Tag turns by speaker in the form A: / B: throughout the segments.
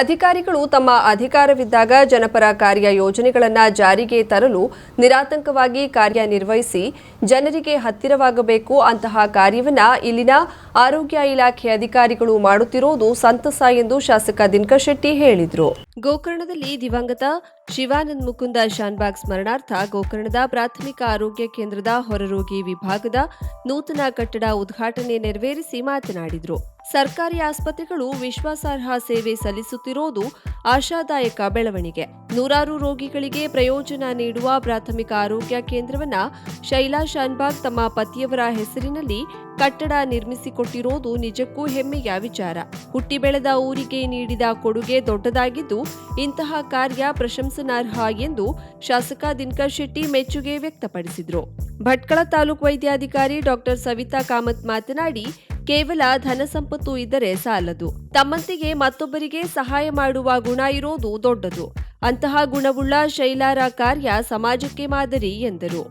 A: ಅಧಿಕಾರಿಗಳು ತಮ್ಮ ಅಧಿಕಾರವಿದ್ದಾಗ ಜನಪರ ಕಾರ್ಯ ಯೋಜನೆಗಳನ್ನು ಜಾರಿಗೆ ತರಲು ನಿರಾತಂಕವಾಗಿ ಕಾರ್ಯನಿರ್ವಹಿಸಿ ಜನರಿಗೆ ಹತ್ತಿರವಾಗಬೇಕು ಅಂತಹ ಕಾರ್ಯವನ್ನು ಇಲ್ಲಿನ ಆರೋಗ್ಯ ಇಲಾಖೆ ಅಧಿಕಾರಿಗಳು ಮಾಡುತ್ತಿರುವುದು ಸಂತಸ ಎಂದು ಶಾಸಕ ದಿನಕರ್ ಶೆಟ್ಟಿ ಹೇಳಿದರು. ಗೋಕರ್ಣದಲ್ಲಿ ದಿವಂಗತ ಶಿವಾನಂದ್ ಮುಕುಂದ ಶಾನ್ಬಾಗ್ ಸ್ಮರಣಾರ್ಥ ಗೋಕರ್ಣದ ಪ್ರಾಥಮಿಕ ಆರೋಗ್ಯ ಕೇಂದ್ರದ ಹೊರರೋಗಿ ವಿಭಾಗದ ನೂತನ ಕಟ್ಟಡ ಉದ್ಘಾಟನೆ ನೆರವೇರಿಸಿ ಮಾತನಾಡಿದರು. ಸರ್ಕಾರಿ ಆಸ್ಪತ್ರೆಗಳು ವಿಶ್ವಾಸಾರ್ಹ ಸೇವೆ ಸಲ್ಲಿಸುತ್ತಿರುವುದು ಆಶಾದಾಯಕ ಬೆಳವಣಿಗೆ. ನೂರಾರು ರೋಗಿಗಳಿಗೆ ಪ್ರಯೋಜನ ನೀಡುವ ಪ್ರಾಥಮಿಕ ಆರೋಗ್ಯ ಕೇಂದ್ರವನ್ನ ಶೈಲಾ ಶಾನ್ಬಾಗ್ ತಮ್ಮ ಪತಿಯವರ ಹೆಸರಿನಲ್ಲಿ ಕಟ್ಟಡ ನಿರ್ಮಿಸಿಕೊಟ್ಟಿರೋದು ನಿಜಕ್ಕೂ ಹೆಮ್ಮೆಯ ವಿಚಾರ. ಹುಟ್ಟಿ ಬೆಳೆದ ಊರಿಗೆ ನೀಡಿದ ಕೊಡುಗೆ ದೊಡ್ಡದಾಗಿದ್ದು, ಇಂತಹ ಕಾರ್ಯ ಪ್ರಶಂಸನಾರ್ಹ ಎಂದು ಶಾಸಕ ದಿನಕರ್ ಶೆಟ್ಟಿ ಮೆಚ್ಚುಗೆ ವ್ಯಕ್ತಪಡಿಸಿದರು. ಭಟ್ಕಳ ತಾಲೂಕು ವೈದ್ಯಾಧಿಕಾರಿ ಡಾಕ್ಟರ್ ಸವಿತಾ ಕಾಮತ್ ಮಾತನಾಡಿ ಕೇವಲ ಧನ ಸಂಪತ್ತು ಇದ್ದರೆ ಸಾಲದು. ತಮ್ಮಂತಿಗೆ ಮತ್ತೊಬ್ಬರಿಗೆ ಸಹಾಯ ಮಾಡುವ ಗುಣ ಇರೋದು ದೊಡ್ಡದು. ಅಂತಹ ಗುಣವುಳ್ಳ ಶೈಲಾರ ಕಾರ್ಯ ಸಮಾಜಕ್ಕೆ ಮಾದರಿ, ಎಂದರು.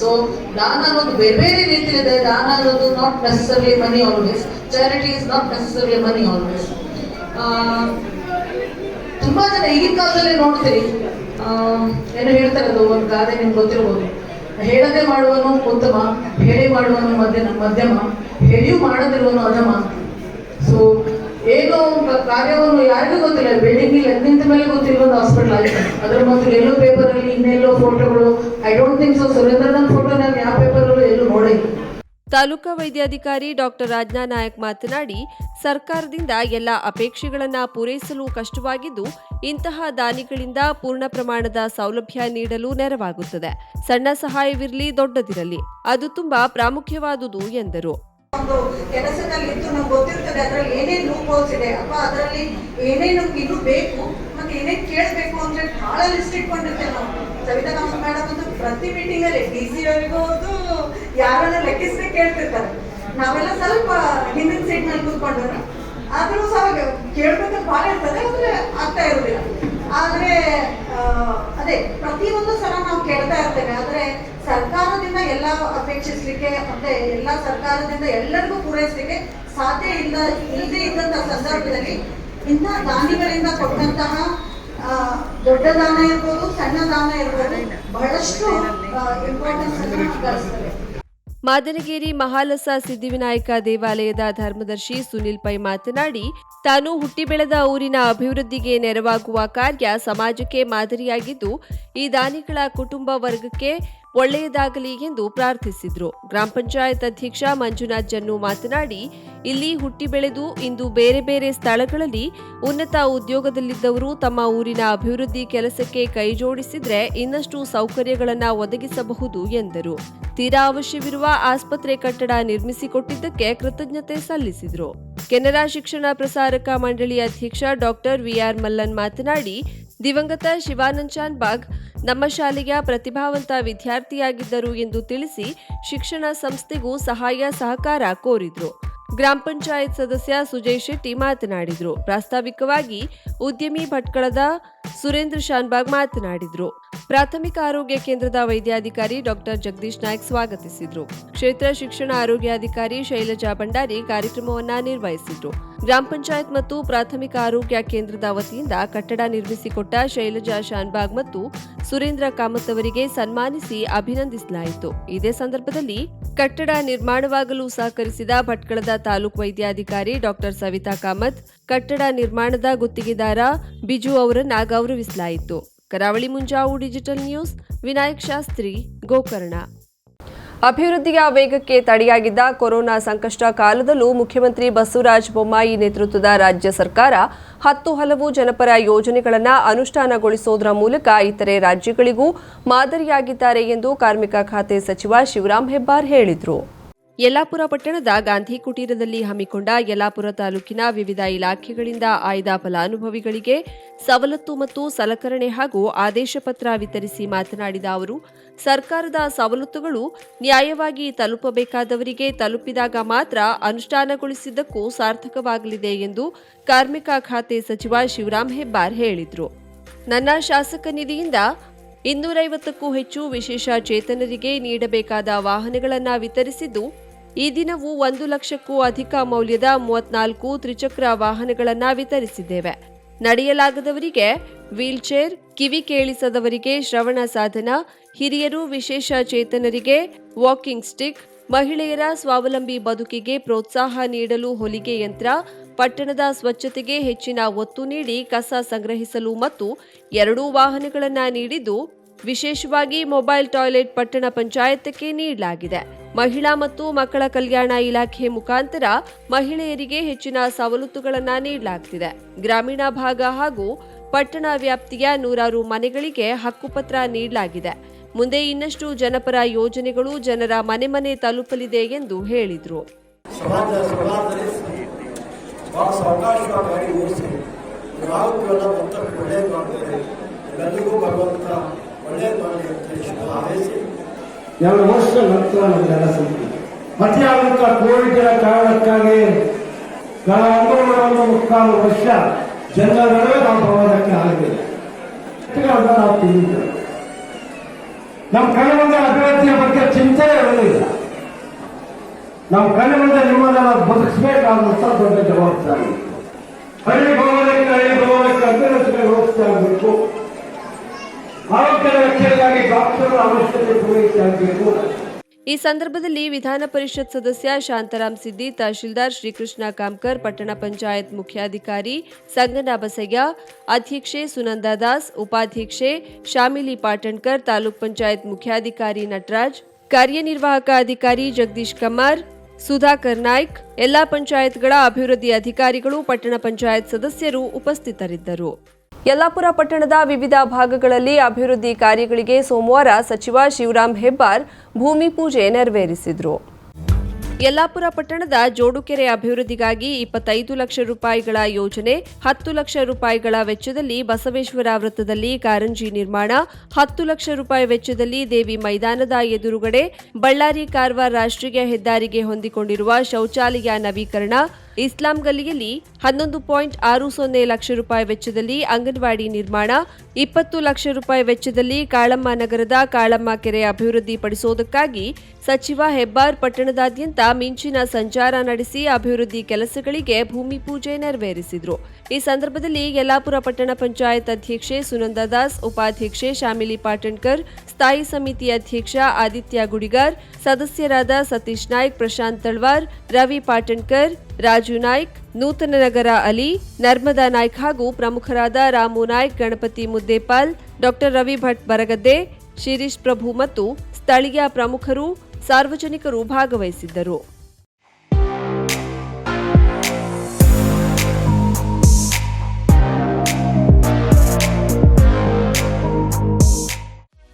B: ಸೊ ದಾನ ಅನ್ನೋದು ಬೇರೆ ಬೇರೆ ರೀತಿಯಲ್ಲಿದೆ. ದಾನ ಅನ್ನೋದು not necessarily money always charity is not necessarily money always ತುಂಬಾ ಜನ ಈಗಿನ ಕಾಲದಲ್ಲಿ ನೋಡ್ತೀರಿ ಏನು ಹೇಳ್ತಾರೆ ಅದು ಒಂದು ಗಾದೆ ನಿಮ್ಗೆ ಗೊತ್ತಿರ್ಬೋದು. ಹೇಳದೆ ಮಾಡುವನು ಉತ್ತಮ, ಹೇಳಿ ಮಾಡುವನು ಮಧ್ಯ ಮಧ್ಯಮ ಹೇಳಿಯೂ ಮಾಡದಿರುವನು ಅಧಮ. ಸೊ ಏನು ಕಾರ್ಯವನ್ನು ಯಾರಿಗೂ ಗೊತ್ತಿಲ್ಲ ಬಿಲ್ಡಿಂಗ್ ಇಲ್ಲಿ ನಿಂತ ಮೇಲೆ ಗೊತ್ತಿಲ್ಲ ಒಂದು ಹಾಸ್ಪಿಟಲ್ ಆಗಿದೆ. ಅದ್ರ ಮೊದಲು ಎಲ್ಲೋ ಪೇಪರ್ ಅಲ್ಲಿ ಇನ್ನೆಲ್ಲೋ ಫೋಟೋಗಳು ಐ ಡೋಂಟ್ ಥಿಂಕ್ ಸೊ ಸುರೇಂದ್ರನ ಫೋಟೋ ನಾನು ಯಾವ ಪೇಪರ್ ಅಲ್ಲೂ ಎಲ್ಲೂ ನೋಡಿಲ್ಲ.
A: ತಾಲೂಕಾ ವೈದ್ಯಾಧಿಕಾರಿ ಡಾಕ್ಟರ್ ರಾಜ್ನಾ ನಾಯಕ್ ಮಾತನಾಡಿ, ಸರ್ಕಾರದಿಂದ ಎಲ್ಲ ಅಪೇಕ್ಷೆಗಳನ್ನು ಪೂರೈಸಲು ಕಷ್ಟವಾಗಿದ್ದು, ಇಂತಹ ದಾನಿಗಳಿಂದ ಪೂರ್ಣ ಪ್ರಮಾಣದ ಸೌಲಭ್ಯ ನೀಡಲು ನೆರವಾಗುತ್ತದೆ. ಸಣ್ಣ ಸಹಾಯವಿರಲಿ ದೊಡ್ಡದಿರಲಿ, ಅದು ತುಂಬಾ ಪ್ರಾಮುಖ್ಯವಾದುದು ಎಂದರು.
C: ಒಂದು ಕೆಲಸದಲ್ಲಿ ಇದ್ದು ನಮ್ಗೆ ಗೊತ್ತಿರ್ತದೆ, ಅದರಲ್ಲಿ ಏನೇನು ಲೂಪೋಸ್ ಇದೆ, ಅಥವಾ ಅದರಲ್ಲಿ ಏನೇನು ಇನ್ನೂ ಬೇಕು, ಮತ್ತೆ ಏನೇನು ಕೇಳಬೇಕು ಅಂದ್ರೆ ಬಹಳ ಲಿಸ್ಟ್ ಇಟ್ಕೊಂಡಿರ್ತೇವೆ ನಾವು. ಸವಿತಾ ಕಾಮತ್ ಮೇಡಮ್ ಪ್ರತಿ ಮೀಟಿಂಗ್ ಅಲ್ಲಿ ಡಿ ಸಿ ಅವರಿಗೂ ಹೌದು ಯಾರನ್ನ ಲೆಕ್ಕಿಸದೆ ಕೇಳ್ತಿರ್ತಾರೆ. ನಾವೆಲ್ಲ ಸ್ವಲ್ಪ ಹಿಂದಿನ ಸೀಟ್ನಲ್ಲಿ ಕೂತ್ಕೊಂಡ್ರೆ ಆದ್ರೂ ಸಹ ಕೇಳ್ಬೇಕಂತ ಭಾಳ ಇರ್ತದೆ, ಆದ್ರೆ ಆಗ್ತಾ ಇರೋದಿಲ್ಲ. ಆದ್ರೆ ಅದೇ ಪ್ರತಿಯೊಂದು ಸಲ ನಾವು ಕೇಳ್ತಾ ಇರ್ತೇವೆ. ಆದ್ರೆ ಸರ್ಕಾರದಿಂದ ಎಲ್ಲ ಅಪೇಕ್ಷಿಸ್ಲಿಕ್ಕೆ, ಮತ್ತೆ ಎಲ್ಲ ಸರ್ಕಾರದಿಂದ ಎಲ್ಲರಿಗೂ ಪೂರೈಸಲಿಕ್ಕೆ ಸಾಧ್ಯ ಇಲ್ಲ ಇಲ್ಲದೆ ಇದ್ದಂತಹ ಸಂದರ್ಭದಲ್ಲಿ ಇಂತಹ ದಾನಿಗಳಿಂದ ಕೊಟ್ಟಂತಹ ದೊಡ್ಡ ದಾನ ಇರ್ಬೋದು ಸಣ್ಣ ದಾನ ಇರ್ಬೋದು, ಬಹಳಷ್ಟು ಇಂಪಾರ್ಟೆನ್ಸ್
A: ಮಾದನಗೇರಿ ಮಹಾಲಸ ಸಿದ್ಧಿವಿನಾಯಕ ದೇವಾಲಯದ ಧರ್ಮದರ್ಶಿ ಸುನಿಲ್ ಪೈ ಮಾತನಾಡಿ, ತಾನು ಹುಟ್ಟಿ ಬೆಳೆದ ಊರಿನ ಅಭಿವೃದ್ಧಿಗೆ ನೆರವಾಗುವ ಕಾರ್ಯ ಸಮಾಜಕ್ಕೆ ಮಾದರಿಯಾಗಿದ್ದು, ಈ ದಾನಿಗಳ ಕುಟುಂಬ ವರ್ಗಕ್ಕೆ ಒಳ್ಳೆಯದಾಗಲಿ ಎಂದು ಪ್ರಾರ್ಥಿಸಿದರು. ಗ್ರಾಮ ಪಂಚಾಯತ್ ಅಧ್ಯಕ್ಷ ಮಂಜುನಾಥ್ ಜನ್ನು ಮಾತನಾಡಿ, ಇಲ್ಲಿ ಹುಟ್ಟಿ ಬೆಳೆದು ಇಂದು ಬೇರೆ ಬೇರೆ ಸ್ಥಳಗಳಲ್ಲಿ ಉನ್ನತ ಉದ್ಯೋಗದಲ್ಲಿದ್ದವರು ತಮ್ಮ ಊರಿನ ಅಭಿವೃದ್ಧಿ ಕೆಲಸಕ್ಕೆ ಕೈಜೋಡಿಸಿದ್ರೆ ಇನ್ನಷ್ಟು ಸೌಕರ್ಯಗಳನ್ನು ಒದಗಿಸಬಹುದು ಎಂದರು. ತೀರಾ ಅವಶ್ಯವಿರುವ ಆಸ್ಪತ್ರೆ ಕಟ್ಟಡ ನಿರ್ಮಿಸಿಕೊಟ್ಟಿದ್ದಕ್ಕೆ ಕೃತಜ್ಞತೆ ಸಲ್ಲಿಸಿದರು. ಕೆನರಾ ಶಿಕ್ಷಣ ಪ್ರಸಾರಕ ಮಂಡಳಿ ಅಧ್ಯಕ್ಷ ಡಾಕ್ಟರ್ ವಿಆರ್ ಮಲ್ಲನ್ ಮಾತನಾಡಿ ದಿವಂಗತ ಶಿವಾನಂದ್ ಶಾನ್ಬಾಗ್ ನಮ್ಮ ಶಾಲೆಯ ಪ್ರತಿಭಾವಂತ ವಿದ್ಯಾರ್ಥಿಯಾಗಿದ್ದರು ಎಂದು ತಿಳಿಸಿ ಶಿಕ್ಷಣ ಸಂಸ್ಥೆಗೂ ಸಹಾಯ ಸಹಕಾರ ಕೋರಿದ್ರು. ಗ್ರಾಮ ಪಂಚಾಯತ್ ಸದಸ್ಯ ಸುಜಯ್ ಶೆಟ್ಟಿ ಮಾತನಾಡಿದರು. ಪ್ರಾಸ್ತಾವಿಕವಾಗಿ ಉದ್ಯಮಿ ಭಟ್ಕಳದ ಸುರೇಂದ್ರ ಶಾನ್ಬಾಗ್ ಮಾತನಾಡಿದರು. ಪ್ರಾಥಮಿಕ ಆರೋಗ್ಯ ಕೇಂದ್ರದ ವೈದ್ಯಾಧಿಕಾರಿ ಡಾಕ್ಟರ್ ಜಗದೀಶ್ ನಾಯ್ಕ್ ಸ್ವಾಗತಿಸಿದರು. ಕ್ಷೇತ್ರ ಶಿಕ್ಷಣ ಆರೋಗ್ಯಾಧಿಕಾರಿ ಶೈಲಜಾ ಭಂಡಾರಿ ಕಾರ್ಯಕ್ರಮವನ್ನು ನಿರ್ವಹಿಸಿದರು. ಗ್ರಾಮ ಪಂಚಾಯತ್ ಮತ್ತು ಪ್ರಾಥಮಿಕ ಆರೋಗ್ಯ ಕೇಂದ್ರದ ವತಿಯಿಂದ ಕಟ್ಟಡ ನಿರ್ಮಿಸಿಕೊಟ್ಟ ಶೈಲಜಾ ಶಾನ್ಬಾಗ್ ಮತ್ತು ಸುರೇಂದ್ರ ಕಾಮತ್ ಅವರಿಗೆ ಸನ್ಮಾನಿಸಿ ಅಭಿನಂದಿಸಲಾಯಿತು. ಇದೇ ಸಂದರ್ಭದಲ್ಲಿ ಕಟ್ಟಡ ನಿರ್ಮಾಣವಾಗಲು ಸಹಕರಿಸಿದ ಭಟ್ಕಳದ ತಾಲೂಕು ವೈದ್ಯಾಧಿಕಾರಿ ಡಾಕ್ಟರ್ ಸವಿತಾ ಕಾಮತ್, ಕಟ್ಟಡ ನಿರ್ಮಾಣದ ಗುತ್ತಿಗೆದಾರ ಬಿಜು ಅವರನ್ನ ಗೌರವಿಸಲಾಯಿತು. Karavali Munjavu digital news, Vinayak Shastri, Gokarna. ಅಭಿವೃದ್ಧಿಯ ವೇಗಕ್ಕೆ ತಡೆಯಾಗಿದ್ದ ಕೊರೋನಾ ಸಂಕಷ್ಟ ಕಾಲದಲ್ಲೂ ಮುಖ್ಯಮಂತ್ರಿ ಬಸವರಾಜ ಬೊಮ್ಮಾಯಿ ನೇತೃತ್ವದ ರಾಜ್ಯ ಸರ್ಕಾರ ಹತ್ತು ಹಲವು ಜನಪರ ಯೋಜನೆಗಳನ್ನು ಅನುಷ್ಠಾನಗೊಳಿಸೋದರ ಮೂಲಕ ಇತರೆ ರಾಜ್ಯಗಳಿಗೂ ಮಾದರಿಯಾಗಿದ್ದಾರೆ ಎಂದು ಕಾರ್ಮಿಕ ಖಾತೆ ಸಚಿವ ಶಿವರಾಂ ಹೆಬ್ಬಾರ್ ಹೇಳಿದರು. ಯಲ್ಲಾಪುರ ಪಟ್ಟಣದ ಗಾಂಧಿ ಕುಟೀರದಲ್ಲಿ ಹಮ್ಮಿಕೊಂಡ ಯಲ್ಲಾಪುರ ತಾಲೂಕಿನ ವಿವಿಧ ಇಲಾಖೆಗಳಿಂದ ಆಯ್ದ ಫಲಾನುಭವಿಗಳಿಗೆ ಸವಲತ್ತು ಮತ್ತು ಸಲಕರಣೆ ಹಾಗೂ ಆದೇಶ ಪತ್ರ ವಿತರಿಸಿ ಮಾತನಾಡಿದ ಅವರು, ಸರ್ಕಾರದ ಸವಲತ್ತುಗಳು ನ್ಯಾಯವಾಗಿ ತಲುಪಬೇಕಾದವರಿಗೆ ತಲುಪಿದಾಗ ಮಾತ್ರ ಅನುಷ್ಠಾನಗೊಳಿಸಿದ್ದಕ್ಕೂ ಸಾರ್ಥಕವಾಗಲಿದೆ ಎಂದು ಕಾರ್ಮಿಕ ಖಾತೆ ಸಚಿವ ಶಿವರಾಮ್ ಹೆಬ್ಬಾರ್ ಹೇಳಿದರು. ನನ್ನ ಶಾಸಕ ನಿಧಿಯಿಂದ ಇನ್ನೂರೈವತ್ತಕ್ಕೂ ಹೆಚ್ಚು ವಿಶೇಷ ಚೇತನರಿಗೆ ನೀಡಬೇಕಾದ ವಾಹನಗಳನ್ನು ವಿತರಿಸಿದ್ದು ಈ ದಿನವೂ ಒಂದು ಲಕ್ಷಕ್ಕೂ ಅಧಿಕ ಮೌಲ್ಯದ ಮೂವತ್ನಾಲ್ಕು ತ್ರಿಚಕ್ರ ವಾಹನಗಳನ್ನು ವಿತರಿಸಿದ್ದೇವೆ. ನಡೆಯಲಾಗದವರಿಗೆ ವೀಲ್ಚೇರ್, ಕಿವಿ ಕೇಳಿಸದವರಿಗೆ ಶ್ರವಣ ಸಾಧನ, ಹಿರಿಯರು ವಿಶೇಷ ಚೇತನರಿಗೆ ವಾಕಿಂಗ್ ಸ್ಟಿಕ್, ಮಹಿಳೆಯರ ಸ್ವಾವಲಂಬಿ ಬದುಕಿಗೆ ಪ್ರೋತ್ಸಾಹ ನೀಡಲು ಹೊಲಿಗೆ ಯಂತ್ರ, ಪಟ್ಟಣದ ಸ್ವಚ್ಛತೆಗೆ ಹೆಚ್ಚಿನ ಒತ್ತು ನೀಡಿ ಕಸ ಸಂಗ್ರಹಿಸಲು ಮತ್ತು ಎರಡೂ ವಾಹನಗಳನ್ನು ನೀಡಿದ್ದು ವಿಶೇಷವಾಗಿ ಮೊಬೈಲ್ ಟಾಯ್ಲೆಟ್ ಪಟ್ಟಣ ಪಂಚಾಯತ್ಗೆ ನೀಡಲಾಗಿದೆ. ಮಹಿಳಾ ಮತ್ತು ಮಕ್ಕಳ ಕಲ್ಯಾಣ ಇಲಾಖೆ ಮುಖಾಂತರ ಮಹಿಳೆಯರಿಗೆ ಹೆಚ್ಚಿನ ಸವಲತ್ತುಗಳನ್ನು ನೀಡಲಾಗ್ತಿದೆ. ಗ್ರಾಮೀಣ ಭಾಗ ಹಾಗೂ ಪಟ್ಟಣ ವ್ಯಾಪ್ತಿಯ ನೂರಾರು ಮನೆಗಳಿಗೆ ಹಕ್ಕುಪತ್ರ ನೀಡಲಾಗಿದೆ. ಮುಂದೆ ಇನ್ನಷ್ಟು ಜನಪರ ಯೋಜನೆಗಳು ಜನರ ಮನೆ ಮನೆ ತಲುಪಲಿದೆ ಎಂದು ಹೇಳಿದರು.
D: ಎರಡು ವರ್ಷ ನಂತರ ನಮಗೆಲ್ಲ ಸಿಗುತ್ತೆ. ಮತ್ತೆ ಆದಂತ ಕಾರಣಕ್ಕಾಗಿ ಕಳೆದ ಒಂದು ಮುಕ್ಕಾಲು ವರ್ಷ ಜನರ ನಡುವೆ ನಾವು ಬರೋದಕ್ಕೆ ಆಗಲಿಲ್ಲ ನಾವು ತಿಳಿದಿದ್ದೇವೆ. ನಮ್ಮ ಕಣ್ಣ ಮುಂದೆ ಅಭಿವೃದ್ಧಿಯ ಬಗ್ಗೆ ಚಿಂತನೆ ಇರಲಿಲ್ಲ. ನಮ್ಮ ಕಣ್ಣ ಮುಂದೆ ನಿಮ್ಮನ್ನ ನಾವು ಬದುಕಿಸಬೇಕಾದಂತ ದೊಡ್ಡ ಜವಾಬ್ದಾರಿ. ಹಳ್ಳಿ ಭವನಕ್ಕೆ ಹಳ್ಳಿ ಭವನಕ್ಕೆ ಅಭಿವೃದ್ಧಿಗೆ ವ್ಯವಸ್ಥೆ ಆಗಬೇಕು
A: ಈ ಸಂದರ್ಭದಲ್ಲಿ ವಿಧಾನ ಪರಿಷತ್ ಸದಸ್ಯ ಶಾಂತರಾಮ್ ಸಿದ್ದಿ, ತಹಶೀಲ್ದಾರ್ ಶ್ರೀಕೃಷ್ಣ ಕಾಮ್ಕರ್, ಪಟ್ಟಣ ಪಂಚಾಯತ್ ಮುಖ್ಯಾಧಿಕಾರಿ ಸಂಗನಾ ಬಸಯ್ಯ, ಅಧ್ಯಕ್ಷೆ ಸುನಂದಾ ದಾಸ್, ಉಪಾಧ್ಯಕ್ಷೆ ಶಾಮಿಲಿ ಪಾಟಣ್ಕರ್, ತಾಲೂಕ್ ಪಂಚಾಯತ್ ಮುಖ್ಯಾಧಿಕಾರಿ ನಟರಾಜ್, ಕಾರ್ಯನಿರ್ವಾಹಕ ಅಧಿಕಾರಿ ಜಗದೀಶ್ ಕಮಾರ್ ಸುಧಾಕರ್ ನಾಯ್ಕ್, ಎಲ್ಲಾ ಪಂಚಾಯತ್ಗಳ ಅಭಿವೃದ್ಧಿ ಅಧಿಕಾರಿಗಳು, ಪಟ್ಟಣ ಪಂಚಾಯತ್ ಸದಸ್ಯರು ಉಪಸ್ಥಿತರಿದ್ದರು. ಯಲ್ಲಾಪುರ ಪಟ್ಟಣದ ವಿವಿಧ ಭಾಗಗಳಲ್ಲಿ ಅಭಿವೃದ್ಧಿ ಕಾರ್ಯಗಳಿಗೆ ಸೋಮವಾರ ಸಚಿವ ಶಿವರಾಂ ಹೆಬ್ಬಾರ್ ಭೂಮಿ ಪೂಜೆ ನೆರವೇರಿಸಿದರು. ಯಲ್ಲಾಪುರ ಪಟ್ಟಣದ ಜೋಡುಕೆರೆ ಅಭಿವೃದ್ಧಿಗಾಗಿ ಇಪ್ಪತ್ತೈದು ಲಕ್ಷ ರೂಪಾಯಿಗಳ ಯೋಜನೆ, ಹತ್ತು ಲಕ್ಷ ರೂಪಾಯಿಗಳ ವೆಚ್ಚದಲ್ಲಿ ಬಸವೇಶ್ವರ ವೃತ್ತದಲ್ಲಿ ಕಾರಂಜಿ ನಿರ್ಮಾಣ, ಹತ್ತು ಲಕ್ಷ ರೂಪಾಯಿ ವೆಚ್ಚದಲ್ಲಿ ದೇವಿ ಮೈದಾನದ ಎದುರುಗಡೆ ಬಳ್ಳಾರಿ ಕಾರವಾರ ರಾಷ್ಟ್ರೀಯ ಹೆದ್ದಾರಿಗೆ ಹೊಂದಿಕೊಂಡಿರುವ ಶೌಚಾಲಯ ನವೀಕರಣ ಇಸ್ಲಾಂ ಗಲ್ಲಿಯಲ್ಲಿ ಹನ್ನೊಂದು ಪಾಯಿಂಟ್ ಆರು ಸೊನ್ನೆ ಲಕ್ಷ ರೂಪಾಯಿ ವೆಚ್ಚದಲ್ಲಿ ಅಂಗನವಾಡಿ ನಿರ್ಮಾಣ, ಇಪ್ಪತ್ತು ಲಕ್ಷ ರೂಪಾಯಿ ವೆಚ್ಚದಲ್ಲಿ ಕಾಳಮ್ಮ ನಗರದ ಕಾಳಮ್ಮ ಕೆರೆ ಅಭಿವೃದ್ಧಿಪಡಿಸುವುದಕ್ಕಾಗಿ ಸಚಿವ ಹೆಬ್ಬಾರ್ ಪಟ್ಟಣದಾದ್ಯಂತ ಮಿಂಚಿನ ಸಂಚಾರ ನಡೆಸಿ ಅಭಿವೃದ್ಧಿ ಕೆಲಸಗಳಿಗೆ ಭೂಮಿ ಪೂಜೆ ನೆರವೇರಿಸಿದರು. ಈ ಸಂದರ್ಭದಲ್ಲಿ ಯಲ್ಲಾಪುರ ಪಟ್ಟಣ ಪಂಚಾಯತ್ ಅಧ್ಯಕ್ಷೆ ಸುನಂದಾ ದಾಸ್, ಉಪಾಧ್ಯಕ್ಷೆ ಶಾಮಿಲಿ ಪಾಟಣ್ಕರ್, ಸ್ಥಾಯಿ ಸಮಿತಿ ಅಧ್ಯಕ್ಷ ಆದಿತ್ಯ ಗುಡಿಗಾರ್, ಸದಸ್ಯರಾದ ಸತೀಶ್ ನಾಯ್ಕ್, ಪ್ರಶಾಂತ್ ತಳ್ವಾರ್, ರವಿ ಪಾಟಣ್ಕರ್, ರಾಜು ನಾಯ್ಕ್, ನೂತನ ನಗರ ಅಲಿ, ನರ್ಮದಾ ನಾಯ್ಕ್ ಹಾಗೂ ಪ್ರಮುಖರಾದ ರಾಮು ನಾಯ್ಕ್, ಗಣಪತಿ ಮುದ್ದೇಪಾಲ್, ಡಾಕ್ಟರ್ ರವಿ ಭಟ್ ಬರಗದ್ದೆ, ಶಿರೀಶ್ ಪ್ರಭು ಮತ್ತು ಸ್ಥಳೀಯ ಪ್ರಮುಖರು ಸಾರ್ವಜನಿಕರು ಭಾಗವಹಿಸಿದ್ದರು.